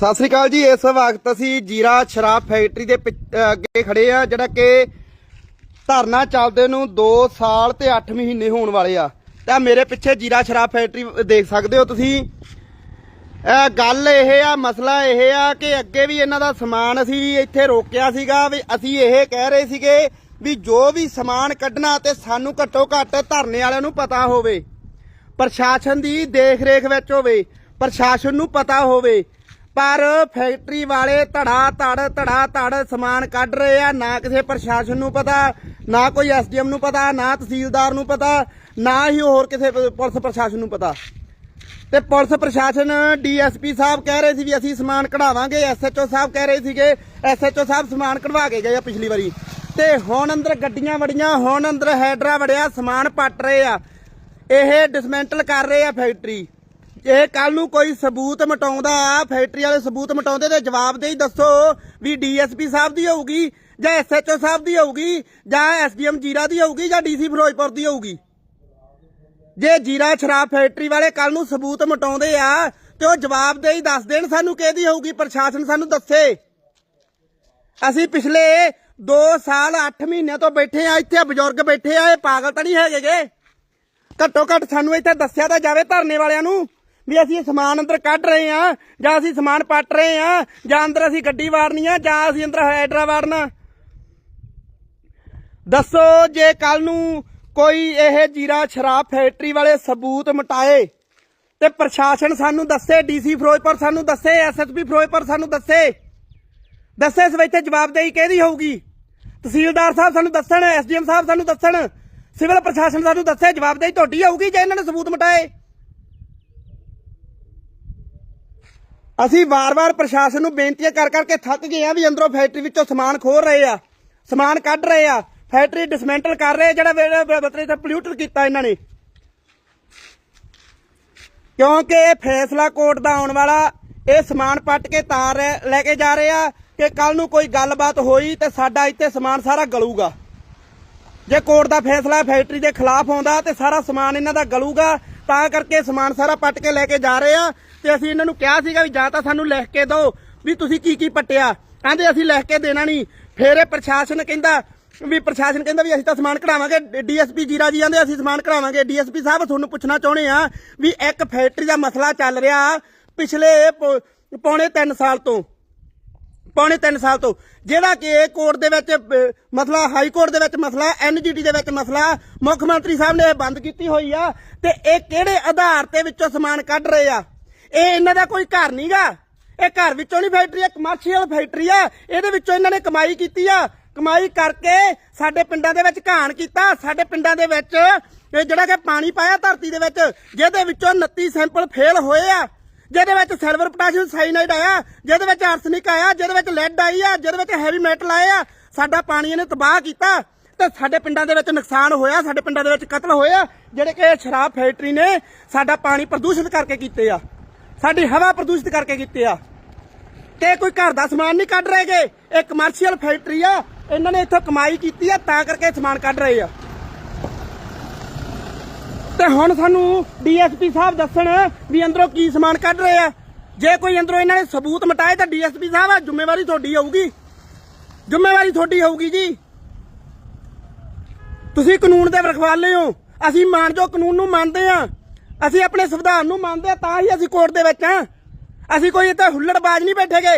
ਸਤਿ ਸ੍ਰੀ ਅਕਾਲ ਜੀ, ਇਸ ਵਕਤ ਅਸੀਂ ਜੀਰਾ ਸ਼ਰਾਬ ਫੈਕਟਰੀ ਦੇ ਪਿੱਛ- ਅੱਗੇ ਖੜੇ ਆ ਜਿਹੜਾ ਕਿ ਧਰਨਾ ਚੱਲਦੇ ਨੂੰ 2 ਸਾਲ ਤੇ 8 ਮਹੀਨੇ ਹੋਣ ਵਾਲੇ ਆ। ਤਾਂ ਮੇਰੇ ਪਿੱਛੇ ਜੀਰਾ ਸ਼ਰਾਬ ਫੈਕਟਰੀ ਦੇਖ ਸਕਦੇ ਹੋ ਤੁਸੀਂ। ਗੱਲ ਇਹ ਆ, ਮਸਲਾ ਇਹ ਆ ਕਿ ਅੱਗੇ ਵੀ ਇਹਨਾਂ ਦਾ ਸਮਾਨ ਅਸੀਂ ਇੱਥੇ ਰੋਕਿਆ ਸੀਗਾ ਵੀ ਅਸੀਂ ਇਹ ਕਹਿ ਰਹੇ ਸੀਗੇ ਵੀ ਜੋ ਵੀ ਸਮਾਨ ਕੱਢਣਾ ਤੇ ਸਾਨੂੰ ਘੱਟੋ ਘੱਟ ਧਰਨੇ ਵਾਲਿਆਂ ਨੂੰ ਪਤਾ ਹੋਵੇ। ਪ੍ਰਸ਼ਾਸਨ ਦੀ ਦੇਖ ਰੇਖ ਵਿੱਚ ਹੋਵੇ, ਪ੍ਰਸ਼ਾਸਨ ਨੂੰ ਪਤਾ ਹੋਵੇ ਪਰ ਫੈਕਟਰੀ ਵਾਲੇ ਧੜਾ ਧੜ ਧੜਾ ਧੜ ਸਮਾਨ ਕੱਢ ਰਹੇ ਆ। ਨਾ ਕਿਸੇ ਪ੍ਰਸ਼ਾਸਨ ਨੂੰ ਪਤਾ, ਨਾ ਕੋਈ ਐਸਡੀਐਮ ਨੂੰ ਪਤਾ, ਨਾ ਤਹਿਸੀਲਦਾਰ ਨੂੰ ਪਤਾ, ਨਾ ਹੀ ਹੋਰ ਕਿਸੇ ਪੁਲਿਸ ਪ੍ਰਸ਼ਾਸਨ ਨੂੰ ਪਤਾ। ਤੇ ਪੁਲਿਸ ਪ੍ਰਸ਼ਾਸਨ ਡੀਐਸਪੀ ਸਾਹਿਬ ਕਹਿ ਰਹੇ ਸੀ ਵੀ ਅਸੀਂ ਸਮਾਨ ਕਢਾਵਾਂਗੇ। ਐਸਐਚਓ ਸਾਹਿਬ ਕਹਿ ਰਹੇ ਸੀਗੇ, ਐਸਐਚਓ ਸਾਹਿਬ ਸਮਾਨ ਕਢਵਾ ਕੇ ਗਏ ਆ ਪਿਛਲੀ ਵਾਰੀ। ਤੇ ਹੁਣ ਅੰਦਰ ਗੱਡੀਆਂ ਵੜੀਆਂ, ਹੁਣ ਅੰਦਰ ਹੈਡਰਾ ਵੜਿਆ, ਸਮਾਨ ਪੱਟ ਰਹੇ ਆ। ਇਹ ਡਿਸਮੈਂਟਲ ਕਰ ਰਹੇ ਆ ਫੈਕਟਰੀ। ਇਹ ਕੱਲ ਨੂੰ ਕੋਈ ਸਬੂਤ ਮਟਾਉਂਦਾ, ਫੈਕਟਰੀ ਵਾਲੇ ਸਬੂਤ ਮਟਾਉਂਦੇ ਤੇ ਜਵਾਬਦੇਹੀ ਦੱਸੋ ਵੀ ਡੀਐਸਪੀ ਸਾਹਿਬ ਦੀ ਹੋਊਗੀ ਜਾਂ ਐਸਐਚਓ ਸਾਹਿਬ ਦੀ ਹੋਊਗੀ ਜਾਂ ਐਸਡੀਐਮ ਜੀਰਾ ਦੀ ਹੋਊਗੀ ਜਾਂ ਡੀਸੀ ਫਿਰੋਜ਼ਪੁਰ ਦੀ ਹੋਊਗੀ? ਜੇ ਜੀਰਾ ਸ਼ਰਾਬ ਫੈਕਟਰੀ ਵਾਲੇ ਕੱਲ ਨੂੰ ਸਬੂਤ ਮਟਾਉਂਦੇ ਆ ਤੇ ਉਹ ਜਵਾਬਦੇਹੀ ਦੱਸ ਦੇਣ ਸਾਨੂੰ ਕਿਹਦੀ ਹੋਊਗੀ, ਪ੍ਰਸ਼ਾਸਨ ਸਾਨੂੰ ਦੱਸੇ। ਅਸੀਂ ਪਿਛਲੇ 2 ਸਾਲ 8 ਮਹੀਨਿਆਂ ਤੋਂ ਬੈਠੇ ਆ, ਇੱਥੇ ਬਜ਼ੁਰਗ ਬੈਠੇ ਆ, ਇਹ ਪਾਗਲ ਤਾਂ ਨਹੀਂ ਹੈਗੇਗੇ ਘੱਟੋ ਘੱਟ ਸਾਨੂੰ ਇੱਥੇ ਦੱਸਿਆ ਤਾਂ ਜਾਵੇ ਧਰਨੇ ਵਾਲਿਆਂ ਨੂੰ। ਵੀ ਅਸੀਂ ਸਮਾਨ ਅੰਦਰ ਕੱਢ ਰਹੇ ਆ ਜਾਂ ਅਸੀਂ ਸਮਾਨ ਪੱਟ ਰਹੇ ਆ ਜਾਂ ਅੰਦਰ ਅਸੀਂ ਗੱਡੀ ਵਾਰਨੀ ਆ, ਜਾਂ ਅਸੀਂ ਅੰਦਰ ਹੈਡਰਾ ਵਾਰਨਾ। ਦੱਸੋ ਜੇ ਕੱਲ ਨੂੰ ਕੋਈ ਇਹ ਜੀਰਾ ਸ਼ਰਾਬ ਫੈਕਟਰੀ ਵਾਲੇ ਸਬੂਤ ਮਟਾਏ, ਤੇ ਪ੍ਰਸ਼ਾਸਨ ਸਾਨੂੰ ਦੱਸੇ, ਡੀਸੀ ਫਿਰੋਜ਼ਪੁਰ ਸਾਨੂੰ ਦੱਸੇ ਐਸਐਸਪੀ ਫਿਰੋਜ਼ਪੁਰ ਸਾਨੂੰ ਦੱਸੇ ਦੱਸੇ ਇਸ ਵਿੱਚ ਜਵਾਬਦੇਹੀ ਕਿਹਦੀ ਹੋਊਗੀ? ਤਹਿਸੀਲਦਾਰ ਸਾਹਿਬ ਸਾਨੂੰ ਦੱਸਣ ਐਸਡੀਐਮ ਸਾਹਿਬ ਸਾਨੂੰ ਦੱਸਣ, ਸਿਵਲ ਪ੍ਰਸ਼ਾਸਨ ਸਾਨੂੰ ਦੱਸੇ, ਜਵਾਬਦੇਹੀ ਤੁਹਾਡੀ ਹੋਊਗੀ ਜੇ ਇਹਨਾਂ ਨੇ ਸਬੂਤ ਮਟਾਏ। ਅਸੀਂ ਵਾਰ-ਵਾਰ ਪ੍ਰਸ਼ਾਸਨ ਨੂੰ ਬੇਨਤੀਆਂ ਕਰ ਕਰਕੇ ਥੱਕ ਗਏ ਆ ਵੀ ਅੰਦਰੋਂ ਫੈਕਟਰੀ ਵਿੱਚੋਂ ਸਮਾਨ ਖੋਹ ਰਹੇ ਆ, ਸਮਾਨ ਕੱਢ ਰਹੇ ਆ, ਫੈਕਟਰੀ ਡਿਸਮੈਂਟਲ ਕਰ ਰਹੇ ਜਿਹੜਾ ਬਤਰੇ ਤੇ ਪੋਲਿਊਟਰ ਕੀਤਾ ਇਹਨਾਂ ਨੇ। ਕਿਉਂਕਿ ਇਹ ਫੈਸਲਾ ਕੋਰਟ ਦਾ ਆਉਣ ਵਾਲਾ, ਇਹ ਸਮਾਨ ਪੱਟ ਕੇ ਤਾਰ ਲੈ- ਲੈ ਕੇ ਜਾ ਰਹੇ ਆ ਕਿ ਕੱਲ ਨੂੰ ਕੋਈ ਗੱਲਬਾਤ ਹੋਈ ਤੇ ਸਾਡਾ ਇੱਥੇ ਸਮਾਨ ਸਾਰਾ ਗਲੂਗਾ। ਜੇ ਕੋਰਟ ਦਾ ਫੈਸਲਾ ਫੈਕਟਰੀ ਦੇ ਖਿਲਾਫ ਆਉਂਦਾ ਤੇ ਸਾਰਾ ਸਮਾਨ ਇਹਨਾਂ ਦਾ ਗਲੂਗਾ ਤਾਂ ਕਰਕੇ ਸਮਾਨ ਸਾਰਾ ਪੱਟ ਕੇ ਲੈ ਕੇ ਜਾ ਰਹੇ ਆ ਤੇ ਅਸੀਂ ਇਹਨਾਂ ਨੂੰ ਕਿਹਾ ਸੀਗਾ ਵੀ ਜਾਂ ਤਾਂ ਸਾਨੂੰ ਲਿਖ ਕੇ ਦਿਓ ਵੀ ਤੁਸੀਂ ਕੀ ਕੀ ਪੱਟਿਆ। ਕਹਿੰਦੇ ਅਸੀਂ ਲਿਖ ਕੇ ਦੇਣਾ ਨਹੀਂ। ਫਿਰ ਇਹ ਪ੍ਰਸ਼ਾਸਨ ਕਹਿੰਦਾ ਵੀ ਪ੍ਰਸ਼ਾਸਨ ਕਹਿੰਦਾ ਵੀ ਅਸੀਂ ਤਾਂ ਸਮਾਨ ਕਢਾਵਾਂਗੇ। ਡੀਐਸਪੀ ਜੀਰਾ ਜੀ ਕਹਿੰਦੇ ਅਸੀਂ ਸਮਾਨ ਕਢਾਵਾਂਗੇ। ਡੀਐਸਪੀ ਸਾਹਿਬ, ਤੁਹਾਨੂੰ ਪੁੱਛਣਾ ਚਾਹੁੰਦੇ ਆ ਵੀ ਇੱਕ ਫੈਕਟਰੀ ਦਾ ਮਸਲਾ ਚੱਲ ਰਿਹਾ ਪਿਛਲੇ ਪ- ਪੌਣੇ 3 ਸਾਲ ਤੋਂ। ਪੌਣੇ 3 ਸਾਲ ਤੋਂ। ਜਿਹੜਾ ਕਿ ਇਹ ਕੋਰਟ ਦੇ ਵਿੱਚ ਮਸਲਾ, ਹਾਈ ਕੋਰਟ ਦੇ ਵਿੱਚ ਮਸਲਾ ਐਨਜੀਟੀ ਦੇ ਵਿੱਚ ਮਸਲਾ, ਮੁੱਖ ਮੰਤਰੀ ਸਾਹਿਬ ਨੇ ਇਹ ਬੰਦ ਕੀਤੀ ਹੋਈ ਆ, ਤੇ ਇਹ ਕਿਹੜੇ ਆਧਾਰ ਤੇ ਵਿੱਚੋਂ ਸਮਾਨ ਕੱਢ ਰਹੇ ਆ? ਇਹ ਇਹਨਾਂ ਦਾ ਕੋਈ ਘਰ ਨਹੀਂਗਾ ਇਹ ਘਰ ਵਿੱਚੋਂ ਨਹੀਂ ਫੈਕਟਰੀ ਆ ਕਮਰਸ਼ੀਅਲ ਫੈਕਟਰੀ ਆ। ਇਹਦੇ ਵਿੱਚੋਂ ਇਹਨਾਂ ਨੇ ਕਮਾਈ ਕੀਤੀ ਆ। ਕਮਾਈ ਕਰਕੇ ਸਾਡੇ ਪਿੰਡਾਂ ਦੇ ਵਿੱਚ ਘਾਣ ਕੀਤਾ। ਸਾਡੇ ਪਿੰਡਾਂ ਦੇ ਵਿੱਚ ਇਹ ਜਿਹੜਾ ਕਿ ਪਾਣੀ ਪਾਇਆ ਧਰਤੀ ਦੇ ਵਿੱਚ, ਜਿਹਦੇ ਵਿੱਚੋਂ 29 ਸੈਂਪਲ ਫੇਲ ਹੋਏ ਆ। ਜਿਹਦੇ ਵਿੱਚ ਸਿਲਵਰ ਪੋਟਾਸ਼ੀਅਮ ਸਾਈਨਾਈਡ ਆਇਆ, ਜਿਹਦੇ ਵਿੱਚ ਆਰਸਨਿਕ ਆਇਆ, ਜਿਹਦੇ ਵਿੱਚ ਲੈਡ ਆਈ ਆ, ਜਿਹਦੇ ਵਿੱਚ ਹੈਵੀ ਮੈਟਲ ਆਏ ਆ, ਸਾਡਾ ਪਾਣੀ ਇਹਨੇ ਤਬਾਹ ਕੀਤਾ ਤੇ ਸਾਡੇ ਪਿੰਡਾਂ ਦੇ ਵਿੱਚ ਨੁਕਸਾਨ ਹੋਇਆ, ਸਾਡੇ ਪਿੰਡਾਂ ਦੇ ਵਿੱਚ ਕਤਲ ਹੋਏ ਆ ਜਿਹੜੇ ਕਿ ਸ਼ਰਾਬ ਫੈਕਟਰੀ ਨੇ ਸਾਡਾ ਪਾਣੀ ਪ੍ਰਦੂਸ਼ਿਤ ਕਰਕੇ ਕੀਤੇ ਆ, ਸਾਡੀ ਹਵਾ ਪ੍ਰਦੂਸ਼ਿਤ ਕਰਕੇ ਕੀਤੇ ਆ। ਤੇ ਕੋਈ ਘਰ ਦਾ ਸਮਾਨ ਨਹੀਂ ਕੱਢ ਰਹੇਗੇ ਇਹ ਕਮਰਸ਼ੀਅਲ ਫੈਕਟਰੀ ਆ, ਇਹਨਾਂ ਨੇ ਇੱਥੋਂ ਕਮਾਈ ਕੀਤੀ ਆ, ਤਾਂ ਕਰਕੇ ਸਮਾਨ ਕੱਢ ਰਹੇ ਆ। ਤੇ ਹੁਣ ਸਾਨੂੰ ਡੀਐਸਪੀ ਸਾਹਿਬ ਦੱਸਣ ਵੀ ਅੰਦਰੋਂ ਕੀ ਸਮਾਨ ਕੱਢ ਰਹੇ ਆ। ਜੇ ਕੋਈ ਅੰਦਰੋਂ ਇਹਨਾਂ ਨੇ ਸਬੂਤ ਮਟਾਏ ਤਾਂ ਡੀਐਸਪੀ ਸਾਹਿਬ ਆ, ਜ਼ਿੰਮੇਵਾਰੀ ਤੁਹਾਡੀ ਹੋਊਗੀ। ਜ਼ਿੰਮੇਵਾਰੀ ਤੁਹਾਡੀ ਹੋਊਗੀ ਜੀ। ਤੁਸੀਂ ਕਾਨੂੰਨ ਦੇ ਰਖਵਾਲੇ ਹੋ। ਅਸੀਂ ਮਾਨਜੋ ਕਾਨੂੰਨ ਨੂੰ ਮੰਨਦੇ ਆ। ਅਸੀਂ ਆਪਣੇ ਸੰਵਿਧਾਨ ਨੂੰ ਮੰਨਦੇ ਆ, ਤਾਂ ਹੀ ਅਸੀਂ ਕੋਰਟ ਦੇ ਵਿੱਚ ਆ। ਅਸੀਂ ਕੋਈ ਇੱਥੇ ਹੁੱਲੜਬਾਜ਼ ਨਹੀਂ ਬੈਠੇਗੇ।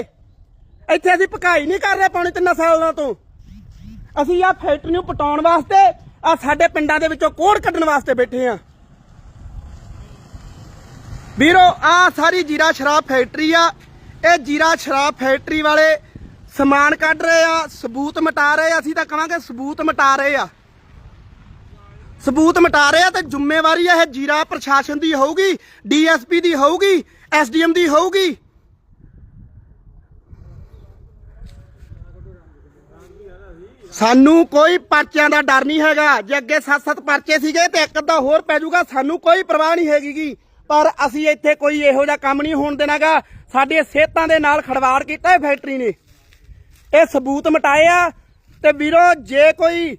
ਇੱਥੇ ਅਸੀਂ ਭਕਾਈ ਨਹੀਂ ਕਰ ਰਹੇ ਪੌਣੇ ਤਿੰਨ ਸਾਲਾਂ ਤੋਂ। ਅਸੀਂ ਆ ਫੈਕਟਰੀ ਨੂੰ ਪਟਾਉਣ ਵਾਸਤੇ ਆ ਸਾਡੇ ਪਿੰਡਾਂ ਦੇ ਵਿੱਚੋਂ ਕੋੜ ਕੱਢਣ ਵਾਸਤੇ ਬੈਠੇ ਆ। ਵੀਰੋ ਆ ਸਾਰੀ ਜੀਰਾ ਸ਼ਰਾਬ ਫੈਕਟਰੀ ਆ। ਇਹ ਜੀਰਾ ਸ਼ਰਾਬ ਫੈਕਟਰੀ ਵਾਲੇ ਸਮਾਨ ਕੱਢ ਰਹੇ ਆ, ਸਬੂਤ ਮਿਟਾ ਰਹੇ ਆ। ਅਸੀਂ ਤਾਂ ਕਹਾਂਗੇ ਸਬੂਤ ਮਿਟਾ ਰਹੇ ਆ। ਸਬੂਤ ਮਿਟਾ ਰਹੇ ਆ ਤੇ ਜ਼ਿੰਮੇਵਾਰੀ ਇਹ ਜੀਰਾ ਪ੍ਰਸ਼ਾਸਨ ਦੀ ਹੋਊਗੀ, ਡੀਐਸਪੀ ਦੀ ਹੋਊਗੀ, ਐਸਡੀਐਮ ਦੀ ਹੋਊਗੀ। ਸਾਨੂੰ ਕੋਈ ਪਰਚਿਆਂ ਦਾ ਡਰ ਨਹੀਂ ਹੈਗਾ। ਜੇ ਅੱਗੇ 7-7 ਪਰਚੇ ਸੀਗੇ ਤੇ ਇੱਕ ਅੱਧਾ ਹੋਰ ਪੈ ਜਾਊਗਾ, ਸਾਨੂੰ ਕੋਈ ਪਰਵਾਹ ਨਹੀਂ ਹੈਗੀ ਪਰ ਅਸੀਂ ਇੱਥੇ ਕੋਈ ਇਹੋ ਜਿਹਾ ਕੰਮ ਨਹੀਂ ਹੋਣ ਦੇਣਾਗਾ। ਸਾਡੀਆਂ ਸਿਹਤਾਂ ਦੇ ਨਾਲ ਖੜਵਾੜ ਕੀਤਾ ਇਹ ਫੈਕਟਰੀ ਨੇ। ਇਹ ਸਬੂਤ ਮਟਾਏ ਆ ਤੇ ਵੀਰੋ, ਜੇ ਕੋਈ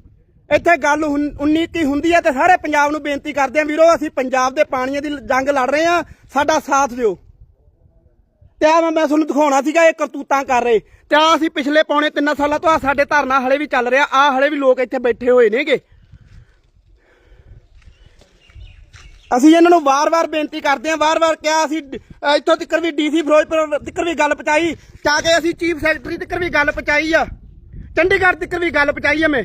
ਇੱਥੇ ਗੱਲ 19 ਕੀ ਹੁੰਦੀ ਹੈ ਤੇ ਸਾਰੇ ਪੰਜਾਬ ਨੂੰ ਬੇਨਤੀ ਕਰਦੇ ਆ, ਵੀਰੋ, ਅਸੀਂ ਪੰਜਾਬ ਦੇ ਪਾਣੀਆਂ ਦੀ ਜੰਗ ਲੜ ਰਹੇ ਆ, ਸਾਡਾ ਸਾਥ ਦਿਓ। ਤੇ ਆ ਮੈਂ ਤੁਹਾਨੂੰ ਦਿਖਾਉਣਾ ਸੀਗਾ, ਇਹ ਕਰਤੂਤਾਂ ਕਰ ਰਹੇ। ਤੇ ਆ ਅਸੀਂ ਪਿਛਲੇ ਪੌਣੇ 3 ਸਾਲਾਂ ਤੋਂ ਆ ਸਾਡੇ ਧਰਨਾ ਹਲੇ ਵੀ ਚੱਲ ਰਿਹਾ ਆ ਹਲੇ ਵੀ ਲੋਕ ਇੱਥੇ ਬੈਠੇ ਹੋਏ ਨੇਗੇ। ਅਸੀਂ ਇਹਨਾਂ ਨੂੰ ਵਾਰ-ਵਾਰ ਬੇਨਤੀ ਕਰਦੇ ਹਾਂ, ਵਾਰ-ਵਾਰ ਕਿਹਾ ਅਸੀਂ ਇੱਥੋਂ ਤੱਕ ਵੀ ਡੀਸੀ ਫਿਰੋਜ਼ਪੁਰ ਤੱਕ ਵੀ ਗੱਲ ਪਹੁੰਚਾਈ ਤਾਂ ਕਿ ਅਸੀਂ ਚੀਫ ਸੈਕਟਰੀ ਤੱਕ ਵੀ ਗੱਲ ਪਹੁੰਚਾਈ ਆ। ਚੰਡੀਗੜ੍ਹ ਤੱਕ ਵੀ ਗੱਲ ਪਹੁੰਚਾਈ ਆ ਮੈਂ।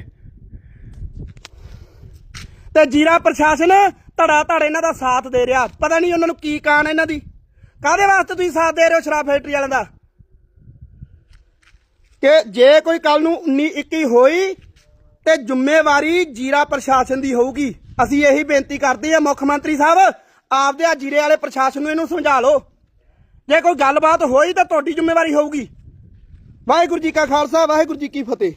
ਤੇ ਜੀਰਾ ਪ੍ਰਸ਼ਾਸਨ ਧੜਾ ਧੜ ਇਹਨਾਂ ਦਾ ਸਾਥ ਦੇ ਰਿਹਾ। ਪਤਾ ਨਹੀਂ ਉਹਨਾਂ ਨੂੰ ਕੀ ਕਾਰਨ ਇਹਨਾਂ ਦੀ। ਕਾਹਦੇ ਵਾਸਤੇ ਤੁਸੀਂ ਸਾਥ ਦੇ ਰਹੇ ਹੋ ਸ਼ਰਾਬ ਫੈਕਟਰੀ ਵਾਲਿਆਂ ਦਾ? ਕਿ ਜੇ ਕੋਈ ਕੱਲ ਨੂੰ 19 21 ਹੋਈ, ਤੇ ਜ਼ਿੰਮੇਵਾਰੀ ਜੀਰਾ ਪ੍ਰਸ਼ਾਸਨ ਦੀ ਹੋਊਗੀ। ਅਸੀਂ ਇਹੀ ਬੇਨਤੀ ਕਰਦੇ ਆ ਮੁੱਖ ਮੰਤਰੀ ਸਾਹਿਬ, ਆਪਦੇ ਆ ਜੀਰੇ ਵਾਲੇ ਪ੍ਰਸ਼ਾਸਨ ਨੂੰ ਇਹਨੂੰ ਸਮਝਾ ਲਓ। ਜੇ ਕੋਈ ਗੱਲਬਾਤ ਹੋਈ ਤਾਂ ਤੁਹਾਡੀ ਜ਼ਿੰਮੇਵਾਰੀ ਹੋਊਗੀ। ਵਾਹਿਗੁਰੂ ਜੀ ਕਾ ਖਾਲਸਾ, ਵਾਹਿਗੁਰੂ ਜੀ ਕੀ ਫਤਿਹ।